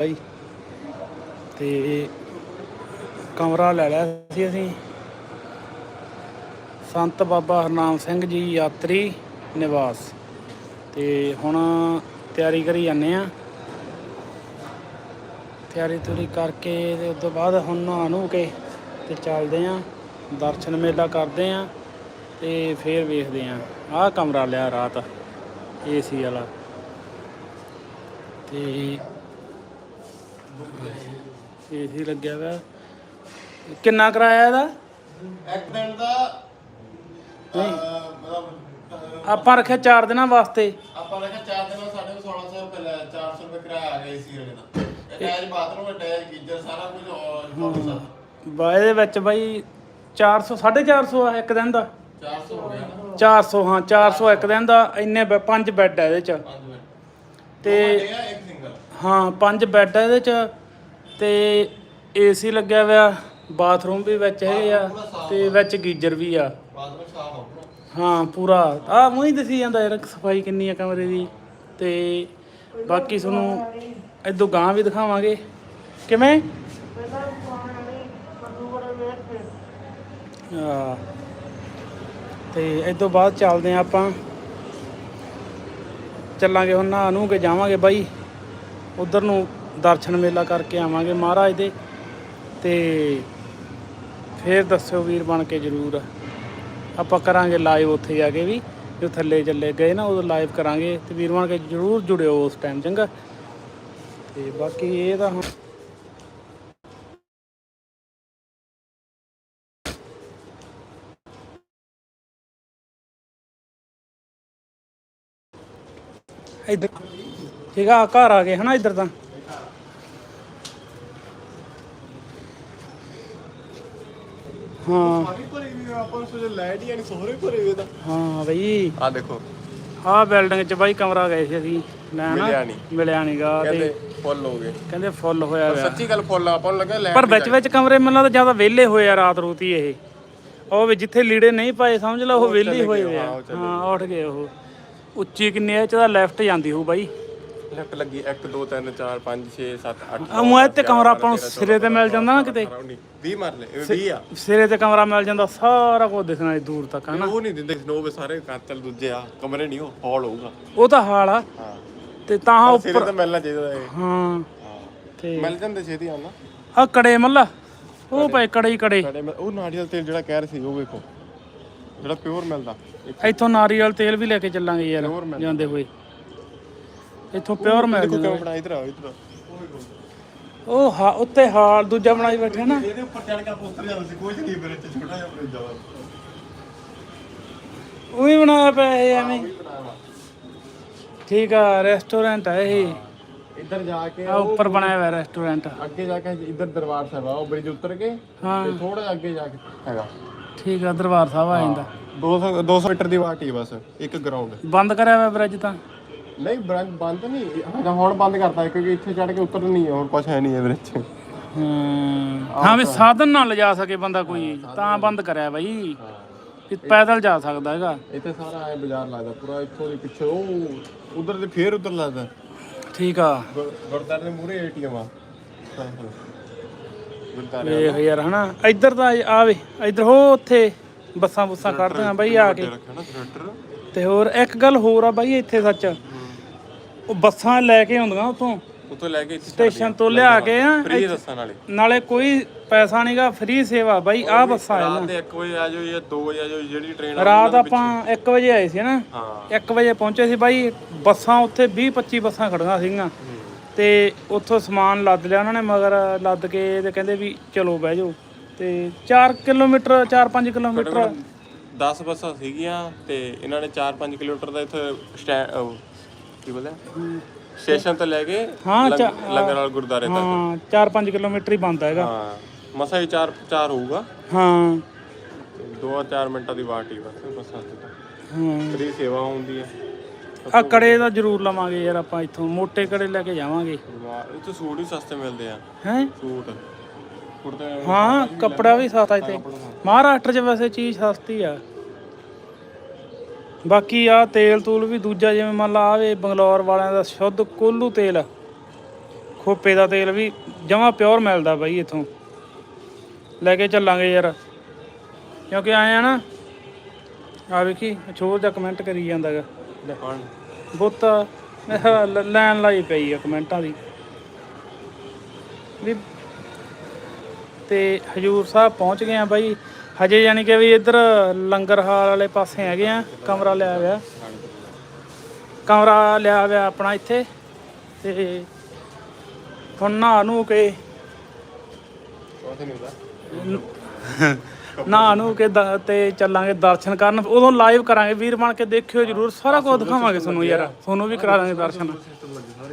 ਬਾਈ। ਤੇ ਕਮਰਾ ਲੈ ਲਿਆ ਸੀ ਅਸੀਂ। ਸੰਤ ਬਾਬਾ ਹਰਨਾਮ ਸਿੰਘ ਜੀ ਯਾਤਰੀ ਨਿਵਾਸ। ਤੇ ਹੁਣ ਤਿਆਰੀ ਕਰੀ ਜਾਂਦੇ ਆ ਤਿਆਰੀ ਤੁਰੀ ਕਰਕੇ ਤੇ ਉਸ ਤੋਂ ਬਾਅਦ ਹੁਣ ਨਹਾ ਨੂੰ ਕੇ ਤੇ ਚੱਲਦੇ ਆ ਦਰਸ਼ਨ ਮੇਲਾ ਕਰਦੇ ਆ ਤੇ ਫੇਰ ਵੇਖਦੇ ਆ ਆਹ ਕਮਰਾ ਲਿਆ ਰਾਤ ਏਸੀ ਵਾਲਾ। ਤੇ ਏਸੀ ਲੱਗਿਆ ਹੋਇਆ। ਕਿੰਨਾ ਕਿਰਾਇਆ ਇਹਦਾ? ਇੱਕ ਦਿਨ ਦਾ ਅਹ, ਮਤਲਬ ਅਹ, ਆਪਾਂ ਰੱਖਿਆ 4 ਦਿਨਾਂ ਵਾਸਤੇ। ਆਪਾਂ ਕਿਹਾ 4 ਦਿਨ ਦਾ ਸਾਡੇ ਕੋਲ 1600 ਰੁਪਏ ਲਿਆ 400 ਰੁਪਏ ਕਿਰਾਇਆ ਆ ਗਿਆ ਏਸੀ ਵਾਲੇ ਦਾ। ਅਟੈਚ ਬਾਥਰੂਮ ਅਟੈਚ ਗੀਜ਼ਰ ਸਾਰਾ ਕੁਝ ਔਰ ਬਾ ਇਹਦੇ ਵਿੱਚ ਬਾਈ 400 450 ਆ ਇੱਕ ਦਿਨ ਦਾ? 400 ਹੋ ਗਿਆ। ਨਾ 400 ਹਾਂ 400 ਇੱਕ ਦਿਨ ਦਾ। ਇੰਨੇ ਬੈ- ਪੰਜ ਬੈੱਡ ਆ ਇਹਦੇ ਚ। 5 ਮਿੰਟ ਤੇ ਤੇ ਇੱਕ ਸਿੰਗਲ ਹਾਂ ਪੰਜ ਬੈੱਡ ਆ ਇਹਦੇ ਚ ਤੇ ਏਸੀ ਲੱਗਿਆ ਹੋਇਆ ਬਾਥਰੂਮ ਵੀ ਵਿੱਚ ਹੈਗੇ ਆ ਤੇ ਵਿੱਚ ਗੀਜ਼ਰ ਵੀ ਆ। ਬਾਥਰੂਮ ਸਾਫ਼ ਆ ਪੂਰਾ। ਹਾਂ ਪੂਰਾ। ਆ ਮੂੰਹ ਹੀ ਦਸੀ ਜਾਂਦਾ ਯਾਰ ਸਫ਼ਾਈ ਕਿੰਨੀ ਆ ਕਮਰੇ ਦੀ। ਤੇ ਬਾਕੀ ਤੁਹਾਨੂੰ ਇਦੋਂ ਗਾਂ ਵੀ ਦਿਖਾਵਾਂਗੇ। ਕਿਵੇਂ? ਆ ਤੇ ਇਦੋਂ ਬਾਅਦ ਚੱਲਦੇ ਆ ਆਪਾਂ। ਚੱਲਾਂਗੇ ਹੁਣ ਨਹਾ ਨੂੰ ਕੇ ਜਾਵਾਂਗੇ ਬਾਈ। ਉਧਰ ਨੂੰ ਦਰਸ਼ਨ ਮੇਲਾ ਕਰਕੇ ਆਵਾਂਗੇ ਮਹਾਰਾਜ ਦੇ। ਤੇ ਫੇਰ ਦੱਸਿਓ ਵੀਰ ਬਣ ਕੇ ਜਰੂਰ। ਆਪਾਂ ਕਰਾਂਗੇ ਲਾਈਵ ਉੱਥੇ ਜਾ ਕੇ ਵੀ, ਜੋ ਥੱਲੇ ਚੱਲੇ ਗਏ ਨਾ, ਉਦੋਂ ਲਾਈਵ ਕਰਾਂਗੇ। ਤੇ ਵੀਰ ਬਣ ਕੇ ਜਰੂਰ ਜੁੜਿਓ ਉਸ ਟਾਈਮ ਚੰਗਾ? ਤੇ ਬਾਕੀ ਇਹ ਤਾਂ ਹੁਣ ਇੱਧਰ ਠੀਕ ਆ ਘਰ ਆ ਗਏ ਹਨਾ ਇੱਧਰ ਤਾਂ। ਹਾਂ। ਸਾਰੀ ਭਰੀ ਵੀ ਆਪਾਂ ਨੂੰ ਸੋਚ ਲਾਈਟ ਹੀ ਨਹੀਂ ਸੋਹਰੇ ਭਰੇ ਹੋਏ ਤਾਂ। ਹਾਂ ਬਈ। ਆ ਦੇਖੋ। ਆਹ ਬਿਲਡਿੰਗ 'ਚ ਬਾਈ ਕਮਰਾ ਗਏ ਸੀ ਅਸੀਂ ਲੈਣ ਮਿਲਿਆ ਨੀ। ਮਿਲਿਆ ਨਹੀਂਗਾ ਤੇ ਕਹਿੰਦੇ ਫੁੱਲ ਹੋ ਗਏ। ਕਹਿੰਦੇ ਫੁੱਲ ਹੋਇਆ ਹੋਇਆ ਸੱਚੀ ਗੱਲ ਫੁੱਲ ਆ, ਆਪਾਂ ਨੂੰ ਲੱਗਾ ਲਾਈਟ ਪਰ ਵਿੱਚ ਵਿੱਚ ਕਮਰੇ ਮੈਨੂੰ ਲੱਗਦਾ ਜ਼ਿਆਦਾ ਵਿਹਲੇ ਹੋਏ ਆ ਰਾਤ ਰੂਤੀ ਇਹ। ਉਹ ਵੀ ਜਿੱਥੇ ਲੀੜੇ ਨਹੀਂ ਪਾਏ ਸਮਝ ਲਓ ਉਹ ਵਿਹਲੇ ਹੋਏ ਹੋਏ ਆ। ਹਾਂ ਉੱਠ ਗਏ ਉਹ। ਉੱਚੀ ਕਿੰਨੀ ਐ ਚ ਦਾ ਲੈਫਟ ਜਾਂਦੀ ਹੋਊ ਬਾਈ। ਲੈਫਟ ਲੱਗੀ 1 2 3 4 5 6 7 8 ਆ ਤੇ ਕਮਰਾ ਆਪਾਂ ਨੂੰ ਸਿਰੇ ਤੇ ਮਿਲ ਜਾਂਦਾ ਨਾ ਕਿਤੇ? 20 ਮਾਰ ਲੈ ਇਹ 20 ਆ। ਸਿਰੇ ਤੇ ਕਮਰਾ ਮਿਲ ਜਾਂਦਾ ਸਾਰਾ ਕੁਝ ਦਿਖਣਾ ਦੂਰ ਤੱਕ ਹਨਾ ਉਹ ਨਹੀਂ ਦਿੰਦੇ ਸਨੋ ਵੇ ਸਾਰੇ ਕਾਤਲ ਦੂਜੇ ਆ ਕਮਰੇ ਨਹੀਂ ਉਹ ਹਾਲ ਹੋਊਗਾ। ਉਹ ਤਾਂ ਹਾਲ ਆ। ਤੇ ਤਾਂ ਉਹ ਸਿਰੇ ਤੇ ਮਿਲਣਾ ਚਾਹੀਦਾ ਇਹ। ਹਾਂ। ਤੇ ਮਿਲ ਜਾਂਦੇ ਛੇਤੀ ਆ ਨਾ। ਆ ਕੜੇ ਮੱਲਾ ਉਹ ਪਏ ਕੜੇ ਹੀ ਕੜੇ। ਉਹ ਨਾਰੀਅਲ ਤੇਲ ਜਿਹੜਾ ਕਹਿ ਰਹੇ ਸੀ ਉਹ ਵੇਖੋ। ਜਿਹੜਾ ਪਿਓਰ ਮਿਲਦਾ। ਇੱਥੋਂ ਨਾਰੀਅਲ ਤੇਲ ਵੀ ਲੈ ਕੇ ਚੱਲਾਂਗੇ ਯਾਰ। ਜਾਂਦੇ ਹੋਏ। ਇੱਥੋਂ ਪਿਓਰ ਮਿਲ ਦੇਖੋ ਕਿਵੇਂ ਬਣਾ ਇਧਰ ਆਓ ਇਧਰ ਉਹ ਹਾ ਉੱਤੇ ਹਾਲ ਦੂਜਾ ਬਣਾਈ ਬੈਠੇ ਨਾ। ਇਹਦੇ ਉੱਪਰ ਚੜ ਕੇ ਪੋਸਟਰ ਜਾਂਦਾ ਸੀ ਕੁਝ ਨਹੀਂ ਮੇਰੇ ਚ ਛੋਟਾ ਜਿਹਾ ਫਰਿੱਜ ਆ ਉਹ ਵੀ ਬਣਾਇਆ ਪਿਆ ਇਹ ਐਵੇਂ। ਠੀਕ ਆ ਰੈਸਟੋਰੈਂਟ ਆ ਇਹ। ਇੱਧਰ ਜਾ ਕੇ ਆ ਉੱਪਰ ਬਣਾਇਆ ਹੋਇਆ ਰੈਸਟੋਰੈਂਟ ਅੱਗੇ ਜਾ ਕੇ ਇੱਧਰ ਦਰਬਾਰ ਸਾਹਿਬ ਆ ਉਹ ਬ੍ਰਿਜ ਉੱਤਰ ਕੇ ਹਾਂ। ਤੇ ਥੋੜਾ ਜਿਹਾ ਅੱਗੇ ਜਾ ਕੇ ਹੈਗਾ। ਠੀਕ ਆ ਦਰਬਾਰ ਸਾਹਿਬ ਆ ਜਾਂਦਾ। 200 200 ਮੀਟਰ ਦੀ ਵਾਟ ਹੀ ਬਸ ਇੱਕ ਗਰਾਊਂਡ ਬੰਦ ਕਰਿਆ ਹੋਇਆ ਬ੍ਰਿਜ ਤਾਂ। ਨਹੀਂ ਬ੍ਰਿਜ ਬੰਦ ਨਹੀਂ। ਹਾਂ ਹੁਣ ਬੰਦ ਕਰਤਾ ਕਿਉਂਕਿ ਇੱਥੇ ਚੜ ਕੇ ਉਤਰ ਨਹੀਂ ਹੈ ਹੁਣ ਕੁਝ ਹੈ ਨਹੀਂ ਹੈ ਬ੍ਰਿਜ ਹਮ, ਹਾਂ ਵੀ ਸਾਧਨ ਨਾਲ ਲਿਜਾ ਸਕੇ ਬੰਦਾ ਕੋਈ ਤਾਂ ਬੰਦ ਕਰਿਆ ਬਾਈ। ਵੀ ਪੈਦਲ ਜਾ ਸਕਦਾ ਹੈਗਾ। ਇੱਥੇ ਸਾਰਾ ਐ ਬਾਜ਼ਾਰ ਲੱਗਦਾ ਪੂਰਾ ਇੱਥੋਂ ਦੇ ਪਿੱਛੇ ਉਹ ਉਧਰ ਤੇ ਫੇਰ ਉਧਰ ਲੱਗਦਾ। ਠੀਕ ਆ। ਗੁਰ- ਗੁਰਦੁਆਰੇ ਦੇ ਮੂਹਰੇ ਏਟੀਐਮ ਆ। ਵੇਖ ਯਾਰ ਹਨਾ ਇੱਧਰ ਤਾਂ ਆਵੇ ਇੱਧਰ ਹੋ ਉੱਥੇ ਬੱਸਾਂ ਬੁੱਸਾਂ ਖੜਦੀਆਂ ਬਾਈ ਆ ਕੇ। ਨਾ ਤੇ ਹੋਰ ਇੱਕ ਗੱਲ ਹੋਰ ਆ ਬਾਈ ਇੱਥੇ ਸੱਚ। ਉਹ ਬੱਸਾਂ ਲੈ ਕੇ ਆਉਂਦੀਆਂ ਉਥੋਂ। ਉਤੋਂ ਲੈ ਕੇ ਇੱਥੇ ਸਟੇਸ਼ਨ ਤੋਂ ਲਿਆ ਕੇ ਆ ਫ੍ਰੀ ਦੱਸਾਂ ਨਾਲੇ। ਨਾਲੇ ਕੋਈ ਪੈਸਾ ਨਹੀਂਗਾ ਫ੍ਰੀ ਸੇਵਾ ਬਾਈ ਆ ਬੱਸਾਂ ਆ ਰਾਤ ਦੇ 1 ਵਜੇ ਆ ਜਾਓ ਜਾਂ 2 ਵਜੇ ਆ ਜਾਓ ਜਿਹੜੀ ਟ੍ਰੇਨ ਰਾਤ ਆਪਾਂ 1 ਵਜੇ ਆਏ ਸੀ ਨਾ ਹਾਂ। 1 ਵਜੇ ਪਹੁੰਚੇ ਸੀ ਬਾਈ ਬੱਸਾਂ ਉੱਥੇ 20 25 ਬੱਸਾਂ ਖੜੀਆਂ ਸੀਗੀਆਂ। ਤੇ ਉੱਥੋਂ ਸਮਾਨ ਲੱਦ ਲਿਆ ਉਹਨਾਂ ਨੇ ਮਗਰ ਲੱਦ ਕੇ ਤੇ ਕਹਿੰਦੇ ਵੀ ਚਲੋ ਬਹਿ ਜਾਓ। ਤੇ 4 ਕਿਲੋਮੀਟਰ 4-5 ਕਿਲੋਮੀਟਰ। 10 ਬੱਸਾਂ ਸੀਗੀਆਂ ਤੇ ਇਹਨਾਂ ਨੇ 4-5 ਕਿਲੋਮੀਟਰ ਦਾ ਇੱਥੇ ਕੀ ਬੋਲਿਆ? ਸਟੇਸ਼ਨ ਤੋਂ ਲੈ ਕੇ ਹਾਂ, ਲੰਗ- ਚਾ- ਲੰਗਰ ਵਾਲ ਗੁਰਦਾਰੇ ਤੱਕ। ਹਾਂ 4-5 ਕਿਲੋਮੀਟਰ ਹੀ ਬੰਦਾ ਹੈਗਾ ਹਾਂ ਮਸਾ ਹੀ 4 4 ਹੋਊਗਾ। ਹਾਂ। 2-4 ਮਿੰਟਾਂ ਦੀ ਵਾਟ ਹੀ ਬਸ ਬੱਸਾਂ ਹਾਂ। ਫ੍ਰੀ ਸੇਵਾ ਹੁੰਦੀ ਹੈ ਆ ਕੜੇ ਦਾ ਜ਼ਰੂਰ ਲਵਾਂਗੇ ਯਾਰ ਆਪਾਂ ਇੱਥੋਂ। ਮੋٹے ਕੜੇ ਲੈ ਕੇ ਜਾਵਾਂਗੇ। ਇੱਥੇ ਸੂਟ ਵੀ ਸਸਤੇ ਮਿਲਦੇ ਆ। ਹੈ? ਸੂਟ। ਕੁੜਤੇ ਹਾਂ ਕੱਪੜਾ ਵੀ ਸਸਤਾ ਇੱਥੇ। ਮਹਾਰਾਸ਼ਟਰ 'ਚ ਵੈਸੇ ਚੀਜ਼ ਸਸਤੀ ਆ। ਬਾਕੀ ਆ ਤੇਲ ਤੂਲ ਵੀ ਦੂਜਾ ਜਿਵੇਂ ਮੰਨ ਲਾ ਆਵੇ ਬੰਗਲੌਰ ਵਾਲਿਆਂ ਦਾ ਸ਼ੁੱਧ ਕੋਲੂ ਤੇਲ, ਖੋਪੇ ਦਾ ਤੇਲ ਵੀ ਜਮਾ ਪਿਓਰ ਮਿਲਦਾ ਬਾਈ ਇੱਥੋਂ। ਲੈ ਕੇ ਚੱਲਾਂਗੇ ਯਾਰ। ਕਿਉਂਕਿ ਆਏ ਆ ਨਾ, ਆ ਵੇਖੀ ਛੋਰ ਦਾ ਕਮੈਂਟ ਕਰੀ ਜਾਂਦਾਗਾ ਬੁੱਤ ਲੈਣ ਲਾਈ ਪਈ ਆ ਕਮੈਂਟਾਂ ਦੀ। ਵੀ ਤੇ ਹਜੂਰ ਸਾਹਿਬ ਪਹੁੰਚ ਗਏ ਆ ਬਾਈ। ਹਜੇ ਯਾਨੀ ਕਿ ਵੀ ਇੱਧਰ ਲੰਗਰ ਹਾਲ ਵਾਲੇ ਪਾਸੇ ਹੈਗੇ ਆ ਕਮਰਾ ਲਿਆ ਹੋਇਆ। ਕਮਰਾ ਲਿਆ ਹੋਇਆ ਆਪਣਾ ਇੱਥੇ ਤੇ ਹੁਣ ਨਹਾ ਨੂੰ ਕੇ ਨਹਾ ਨੂੰ ਕੇ ਤੇ ਚੱਲਾਂਗੇ ਦਰਸ਼ਨ ਕਰਨ। ਉਦੋਂ ਲਾਈਵ ਕਰਾਂਗੇ। ਵੀਰ ਬਣ ਕੇ ਦੇਖਿਓ ਜਰੂਰ। ਸਾਰਾ ਕੁਝ ਦਿਖਾਵਾਂਗੇ ਤੁਹਾਨੂੰ ਯਾਰ। ਤੁਹਾਨੂੰ ਵੀ ਕਰਾ ਦਾਂਗੇ ਦਰਸ਼ਨ।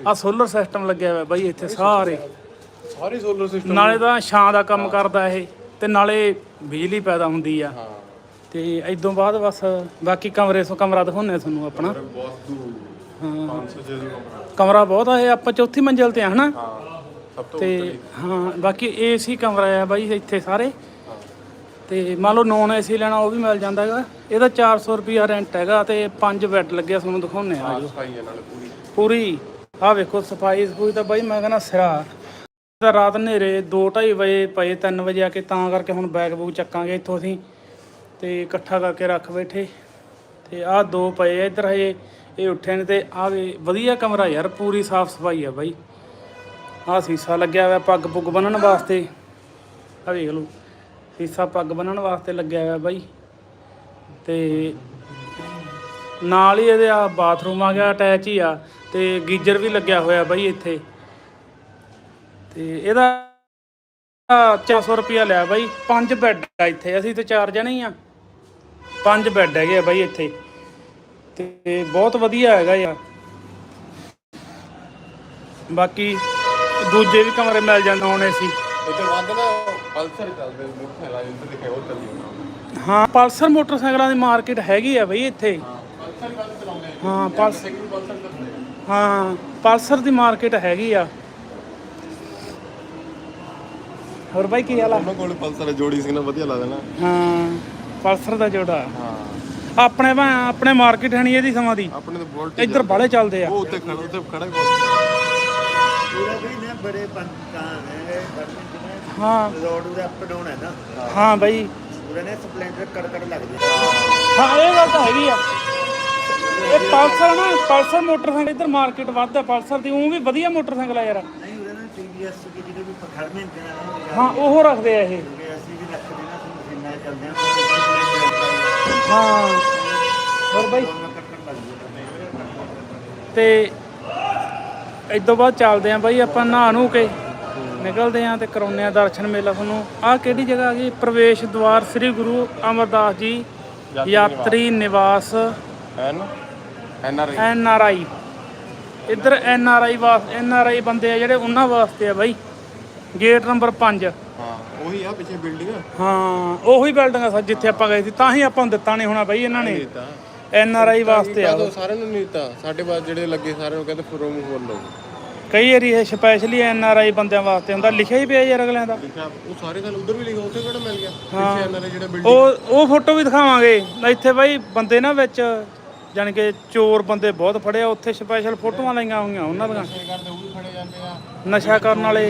ਆ ਸੋਲਰ ਸਿਸਟਮ ਲੱਗਿਆ ਹੋਇਆ ਬਾਈ ਇੱਥੇ ਸਾਰੇ। ਸਾਰੀ ਸੋਲਰ ਸਿਸਟਮ ਨਾਲੇ ਤਾਂ ਛਾਂ ਦਾ ਕੰਮ ਕਰਦਾ ਇਹ। ਤੇ ਨਾਲੇ ਬਿਜਲੀ ਪੈਦਾ ਹੁੰਦੀ ਆ। ਹਾਂ। ਤੇ ਇਦੋਂ ਬਾਅਦ ਬਸ ਬਾਕੀ ਕਮਰੇ ਸੋ ਕਮਰਾ ਦਿਖਾਉਂਦੇ ਤੁਹਾਨੂੰ ਆਪਣਾ। ਬਹੁਤ ਦੂਰ। ਹਾਂ। 500 ਜੇ ਦੀ ਕਮਰਾ। ਕਮਰਾ ਬਹੁਤ ਆ ਇਹ ਆਪਾਂ ਚੌਥੀ ਮੰਜ਼ਿਲ ਤੇ ਆ ਹਨਾ? ਹਾਂ ਸਭ ਤੋਂ ਤੇ ਹਾਂ ਬਾਕੀ ਏਸੀ ਕਮਰਾ ਆ ਬਾਈ ਇੱਥੇ ਸਾਰੇ। ਤੇ ਮੰਨ ਲਓ ਨੌਨ ਏਸੀ ਲੈਣਾ ਉਹ ਵੀ ਮਿਲ ਜਾਂਦਾ ਹੈਗਾ। ਇਹਦਾ 400 ਰੁਪਿਆ ਰੈਂਟ ਹੈਗਾ ਤੇ ਪੰਜ ਬੈੱਡ ਲੱਗਿਆ ਤੁਹਾਨੂੰ ਦਿਖਾਉਂਦੇ ਆ। ਪੂਰੀ। ਪੂਰੀ। ਆਹ ਵੇਖੋ ਸਫ਼ਾਈ ਸਫੂਈ ਤਾਂ ਬਾਈ ਮੈਂ ਕਹਿੰਦਾ ਸਿਰਾ। ਤਾਂ ਰਾਤ ਹਨੇਰੇ 2:30 ਵਜੇ ਪਏ 3 ਵਜੇ ਆ ਕੇ ਤਾਂ ਕਰਕੇ ਹੁਣ ਬੈਗ ਬੂਗ ਚੱਕਾਂਗੇ ਇੱਥੋਂ ਅਸੀਂ ਤੇ ਇਕੱਠਾ ਕਰਕੇ ਰੱਖ ਬੈਠੇ। ਤੇ ਆਹ ਦੋ ਪਏ ਆ ਇੱਧਰ ਹਜੇ, ਇਹ ਉੱਠੇ ਨੇ ਤੇ ਆਹ ਵੀ ਵਧੀਆ ਕਮਰਾ ਯਾਰ, ਪੂਰੀ ਸਾਫ਼ ਸਫ਼ਾਈ ਆ ਬਾਈ। ਆਹ ਸੀਸਾ ਲੱਗਿਆ ਹੋਇਆ ਪੱਗ ਪੁੱਗ ਬੰਨਣ ਵਾਸਤੇ। ਆਹ ਵੇਖ ਲਓ, ਸੀਸਾ ਪੱਗ ਬੰਨਣ ਵਾਸਤੇ ਲੱਗਿਆ ਹੋਇਆ ਬਾਈ। ਤੇ ਨਾਲ ਹੀ ਇਹਦੇ ਆ ਬਾਥਰੂਮ ਆ ਗਿਆ, ਅਟੈਚ ਹੀ ਆ ਤੇ ਗੀਜ਼ਰ ਵੀ ਲੱਗਿਆ ਹੋਇਆ ਬਾਈ ਇੱਥੇ। ਤੇ ਇਹਦਾ 400 ਰੁਪਿਆ ਲਿਆ ਬਾਈ। ਪੰਜ ਬੈੱਡ ਆ ਇੱਥੇ। ਅਸੀਂ ਤੇ ਚਾਰ ਜਣੇ ਹੀ ਆ। ਪੰਜ ਬੈੱਡ ਹੈਗੇ ਆ ਬਾਈ ਇੱਥੇ। ਤੇ ਬਹੁਤ ਵਧੀਆ ਹੈਗਾ ਯਾਰ। ਬਾਕੀ ਦੂਜੇ ਵੀ ਕਮਰੇ ਮਿਲ ਜਾਂਦੇ ਹੋਣੇ ਸੀ ਇੱਥੇ ਵੱਧ ਨਾ ਪਲਸਰ ਚੱਲਦੇ ਮੁੱਖ ਹੈ ਇੱਥੇ ਦਿਖੇ ਪਲਸਰ ਮੋਟਰਸਾਈਕਲਾਂ ਦੀ ਮਾਰਕੀਟ ਹੈਗੀ ਆ ਬਈ ਇੱਥੇ। ਹਾਂ ਪਲਸਰ ਹਾਂ ਪਲਸਰ ਦੀ ਮਾਰਕੀਟ ਹੈਗੀ ਆ। ਹੋਰ ਬਾਈ ਕੀ ਹਾਲ ਆ? ਉਹਨਾਂ ਕੋਲ ਪਲਸਰ ਜੋੜੀ ਸੀ ਨਾ ਵਧੀਆ ਲੱਗਦਾ ਨਾ। ਹਾਂ ਪਲਸਰ ਦਾ ਜੋੜਾ। ਹਾਂ। ਆਪਣੇ ਭਾ ਆਪਣੇ ਮਾਰਕੀਟ ਹਣੀ ਇਹਦੀ ਸਮਾਂ ਦੀ। ਆਪਣੇ ਤਾਂ ਬੋਲਟ ਇੱਧਰ ਬਾਲੇ ਚੱਲਦੇ ਆ। ਉਹ ਉੱਤੇ ਖੜਾ ਉੱਤੇ ਖੜਾ ਹੀ ਪੂਰਾ ਵੀ ਨੇ ਬੜੇ ਪੰਤਾਂ ਨੇ ਗਵਰਨਮੈਂਟ ਨੇ ਹਾਂ। ਰੋਡ ਦੇ ਅਪ ਡਾਊਨ ਹੈ ਨਾ ਹਾਂ ਬਾਈ। ਪੂਰੇ ਨੇ ਸਪਲੈਂਡਰ ਕੜਕੜ ਲੱਗਦੀ ਹਾਂ ਇਹ ਗੱਲ ਤਾਂ ਹੈਗੀ ਆ। ਇਹ ਪਲਸਰ ਨਾ ਪਲਸਰ ਮੋਟਰਸਾਈਕਲ ਇੱਧਰ ਮਾਰਕੀਟ ਵੱਧ ਆ ਪਲਸਰ ਦੀ ਉਹ ਵੀ ਵਧੀਆ ਮੋਟਰਸਾਈਕਲ ਆ ਯਾਰ। ਉਹਦੇ ਟੀਵੀਐਸ ਕੀ ਜਿਹੜੇ ਵੀ ਪਖੜ ਨੇ ਨੇ ਹਾਂ ਉਹ ਰੱਖਦੇ ਆ ਇਹ। ਅਸੀਂ ਵੀ ਰੱਖਦੇ ਨਾ ਮਸ਼ੀਨਾਂ ਚੱਲਦੇ ਆ ਹਾਂ। ਹੋਰ ਬਾਈ? ਤੇ ਇਦੋਂ ਬਾਅਦ ਚੱਲਦੇ ਆਂ ਬਾਈ ਆਪਾਂ ਨਹਾ ਨੂੰ ਕੇ ਨਿਕਲਦੇ ਆਂ ਤੇ ਕਰਾਉਂਦੇ ਆਂ ਦਰਸ਼ਨ ਮੇਲਾ ਤੁਹਾਨੂੰ। ਆਹ ਕਿਹੜੀ ਜਗ੍ਹਾ ਆ ਗਈ? ਪ੍ਰਵੇਸ਼ ਦਵਾਰ ਸ੍ਰੀ ਗੁਰੂ ਅਮਰਦਾਸ ਜੀ ਯਾਤਰੀ ਨਿਵਾਸ। N? N R N R I. ਇੱਧਰ ਐਨ ਆਰ ਆਈ ਵਾਸ ਐਨ ਆਰ ਆਈ ਬੰਦੇ ਆ ਜਿਹੜੇ ਉਹਨਾਂ ਵਾਸਤੇ ਆ ਬਾਈ। ਗੇਟ ਨੰਬਰ 5 ਹਾਂ ਉਹੀ ਆ ਪਿੱਛੇ ਬਿਲਡਿੰਗ? ਹਾਂ ਉਹੀ ਬਿਲਡਿੰਗ ਆ ਸਰ ਜਿੱਥੇ ਆਪਾਂ ਗਏ ਸੀ ਤਾਂ ਹੀ ਆਪਾਂ ਨੂੰ ਦਿੱਤਾ ਨਹੀਂ ਹੋਣਾ ਬਾਈ ਇਹਨਾਂ ਨੇ। ਐਨ ਆਰ ਆਈ ਵਾਸਤੇ ਆ ਕਦੋਂ ਸਾਰਿਆਂ ਨੂੰ ਨਹੀਂ ਦਿੱਤਾ। ਸਾਡੇ ਬਾਅਦ ਜਿਹੜੇ ਲੱਗੇ ਸਾਰਿਆਂ ਨੂੰ ਕਹਿੰਦੇ ਫਰੋਮ ਹੋਰ ਲਓ। ਕਈ ਵਾਰੀ ਇਹ ਸਪੈਸ਼ਲੀ ਐਨ ਆਰ ਆਈ ਬੰਦਿਆਂ ਵਾਸਤੇ ਹੁੰਦਾ। ਲਿਖਿਆ ਹੀ ਪਿਆ ਯਾਰ ਅਗਲਿਆਂ ਦਾ। ਲਿਖਿਆ ਉਹ ਸਾਰੇ ਗੱਲ ਉਧਰ ਵੀ ਲਿਖਿਆ ਉੱਥੇ ਕਿਹੜਾ ਮਿਲ ਗਿਆ? ਪਿੱਛੇ ਐਨ ਆਰ ਜਿਹੜਾ ਬਿਲਡਿੰਗ ਉਹ ਉਹ ਫੋਟੋ ਵੀ ਦਿਖਾਵਾਂਗੇ। ਇੱਥੇ ਬਾਈ ਬੰਦੇ ਨਾ ਵਿੱਚ ਜਾਣੀ ਕਿ ਚੋਰ ਬੰਦੇ ਬਹੁਤ ਫੜੇ ਆ ਉੱਥੇ ਸਪੈਸ਼ਲ ਫੋਟੋਆਂ ਲਾਈਆਂ ਹੋਈਆਂ ਉਹਨਾਂ ਦੀਆਂ। ਕਰਦੇ ਉਹ ਵੀ ਫੜੇ ਜਾਂਦੇ ਆ। ਨਸ਼ਾ ਕਰਨ ਵਾਲੇ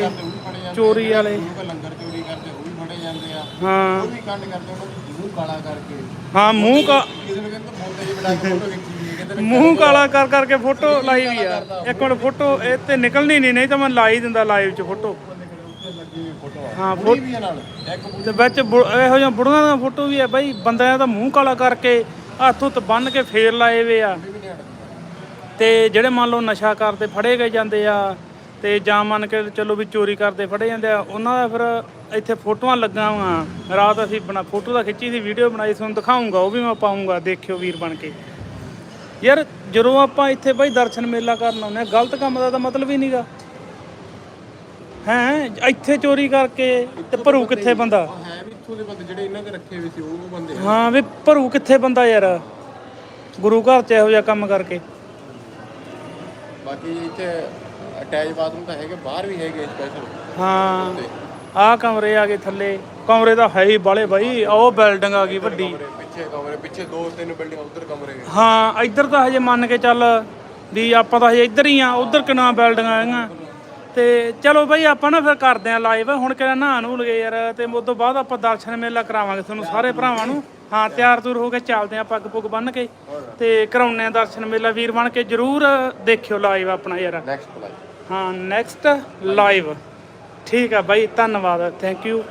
ਚੋਰੀ ਵਾਲੇ। ਉਹ ਲੰਗਰ ਚੋਰੀ ਕਰਦੇ ਉਹ ਵੀ ਫੜੇ ਜਾਂਦੇ ਆ। ਹਾਂ। ਉਹ ਵੀ ਕੰਡ ਕਰਦੇ ਉਹਨਾਂ ਨੂੰ ਮੂੰਹ ਕਾਲਾ ਕਰਕੇ। ਹਾਂ ਮੂੰਹ ਕਾ ਕਿਸੇ ਨੂੰ ਕਹਿੰਦੇ ਬਣਾ ਫੋਟੋ ਹੈ, ਮੂੰਹ ਕਾਲਾ ਕਰ ਕਰਕੇ ਫੋਟੋ ਲਾਈ ਵੀ ਆ। ਇੱਕ ਮਿੰਟ ਫੋਟੋ ਇਹ ਤੇ ਨਿਕਲਣੀ ਨਹੀਂ ਨਹੀਂ ਤਾਂ ਮੈਂ ਲਾ ਹੀ ਦਿੰਦਾ ਲਾਈਵ 'ਚ ਫੋਟੋ। ਫੋਟੋ ਹਾਂ ਇੱਕ ਤੇ ਵਿੱਚ ਇਹੋ ਜਿਹੀਆਂ ਬੁੜੀਆਂ ਦਾ ਫੋਟੋ ਵੀ ਆ ਬਾਈ ਬੰਦਿਆਂ ਦਾ ਮੂੰਹ ਕਾਲਾ ਕਰਕੇ ਹੱਥ ਹੁੱਤ ਬੰਨ ਕੇ ਫੇਰ ਲਾਏ ਵੇ ਆ। ਵੀ ਤੇ ਜਿਹੜੇ ਮੰਨ ਲਓ ਨਸ਼ਾ ਕਰਦੇ ਫੜੇ ਗਏ ਜਾਂਦੇ ਆ, ਤੇ ਜਾਂ ਮੰਨ ਕੇ ਚਲੋ ਵੀ ਚੋਰੀ ਕਰਦੇ ਫੜੇ ਜਾਂਦੇ ਆ, ਉਹਨਾਂ ਦਾ ਫਿਰ ਇੱਥੇ ਫੋਟੋਆਂ ਲੱਗਾ ਵਾ ਰਾਤ ਅਸੀਂ ਬਣਾ ਫੋਟੋ ਦਾ ਖਿੱਚੀ ਸੀ, ਵੀਡੀਓ ਬਣਾਈ ਸੀ, ਤੁਹਾਨੂੰ ਦਿਖਾਉਂਗਾ ਉਹ ਵੀ ਮੈਂ ਪਾਉਂਗਾ ਦੇਖਿਓ ਵੀਰ ਬਣ ਕੇ। ਯਾਰ ਜਦੋਂ ਆਪਾਂ ਇੱਥੇ ਬਈ ਦਰਸ਼ਨ ਮੇਲਾ ਕਰਨ ਆਉਂਦੇ ਆ, ਗਲਤ ਕੰਮ ਦਾ ਤਾਂ ਮਤਲਬ ਹੀ ਨਹੀਂਗਾ ਹੈਂ, ਇੱਥੇ ਚੋਰੀ ਕਰਕੇ ਤੇ ਭਰੂ ਕਿੱਥੇ ਬੰਦਾ? ਹੈ ਵੀ ਇੱਥੋਂ ਦੇ ਬੰਦੇ ਜਿਹੜੇ ਇਹਨਾਂ ਦੇ ਰੱਖੇ ਹੋਏ ਸੀ ਉਹ ਉਹ ਬੰਦੇ ਆ। ਹਾਂ ਵੀ ਭਰੂ ਕਿੱਥੇ ਬੰਦਾ ਯਾਰ? ਗੁਰੂ ਘਰ ਚ ਇਹੋ ਜਿਹਾ ਕੰਮ ਕਰਕੇ। ਬਾਕੀ ਇੱਥੇ ਅਟੈਚ ਬਾਥਰੂਮ ਤਾਂ ਹੈਗੇ ਬਾਹਰ ਵੀ ਹੈਗੇ ਸਪੈਸ਼ਲ ਹਾਂ। ਆਹ ਕਮਰੇ ਆ ਗਏ ਥੱਲੇ। ਕਮਰੇ ਤਾਂ ਹੈ ਹੀ ਬਾਲੇ ਬਾਈ ਉਹ ਬਿਲਡਿੰਗ ਆ ਗਈ ਵੱਡੀ। ਕਮਰੇ ਪਿੱਛੇ ਕਮਰੇ ਪਿੱਛੇ ਦੋ ਤਿੰਨ ਬਿਲਡਿੰਗ ਉਧਰ ਕਮਰੇ। ਹਾਂ ਇੱਧਰ ਤਾਂ ਹਜੇ ਮੰਨ ਕੇ ਚੱਲ ਵੀ ਆਪਾਂ ਤਾਂ ਹਜੇ ਇੱਧਰ ਹੀ ਆ ਉਧਰ ਕਿੰਨਾ ਬਿਲਡਿੰਗਾਂ ਆਈਆਂ ਤੇ ਚਲੋ ਬਾਈ ਆਪਾਂ ਨਾ ਫਿਰ ਕਰਦੇ ਆ ਲਾਈਵ ਹੁਣ ਕਿਹੜਾ ਨਹਾ ਨੂੰ ਲਗੇ ਯਾਰ ਤੇ ਉਸ ਤੋਂ ਬਾਅਦ ਆਪਾਂ ਦਰਸ਼ਨ ਮੇਲਾ ਕਰਾਵਾਂਗੇ ਤੁਹਾਨੂੰ ਸਾਰੇ ਭਰਾਵਾਂ ਨੂੰ। ਹਾਂ ਤਿਆਰ ਤੁਰ ਹੋ ਕੇ ਚੱਲਦੇ ਆ ਪੱਗ ਪੁੱਗ ਬੰਨ ਕੇ। ਤੇ ਕਰਾਉਣੇ ਆ ਦਰਸ਼ਨ ਮੇਲਾ। ਵੀਰ ਬਣ ਕੇ ਜਰੂਰ ਦੇਖਿਓ ਲਾਈਵ ਆਪਣਾ ਯਾਰ। ਨੈਕਸਟ ਲਾਈਵ ਹਾਂ ਨੈਕਸਟ ਲਾਈਵ ਠੀਕ ਆ ਬਾਈ ਧੰਨਵਾਦ। Thank you